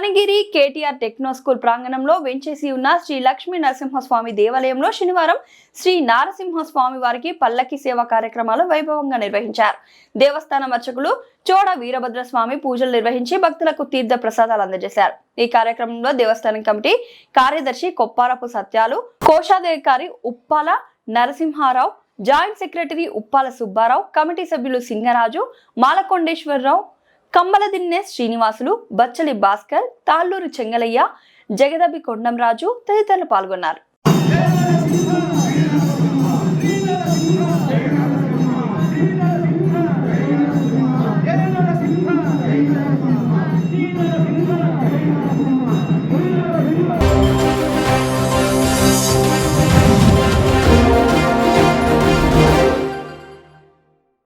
Kanigiri KTR techno school ప్రాంగణంలో వెంచేసి ఉన్న శ్రీ లక్ష్మీ నరసింహస్వామి దేవాలయంలో శనివారం శ్రీ నారసింహస్వామి వారికి పల్లకి సేవ కార్యక్రమాలు వైభవంగా నిర్వహించారు. దేవస్థానం అర్చకులు చోడ వీరభద్ర స్వామి పూజలు నిర్వహించి భక్తులకు తీర్థ ప్రసాదాలు అందజేశారు. ఈ కార్యక్రమంలో దేవస్థానం కమిటీ కార్యదర్శి కొప్పారపు సత్యాలు కోశాధికారి Uppala Narasimharao joint secretary Uppala Subbarao committee సభ్యులు సింగరాజు మాలకొండేశ్వరరావు కమ్మలదిన్నె శ్రీనివాసులు బచ్చలి భాస్కర్ తాళ్ళూరు చెంగలయ్య జగదబి కొండంరాజు తదితరులు పాల్గొన్నారు.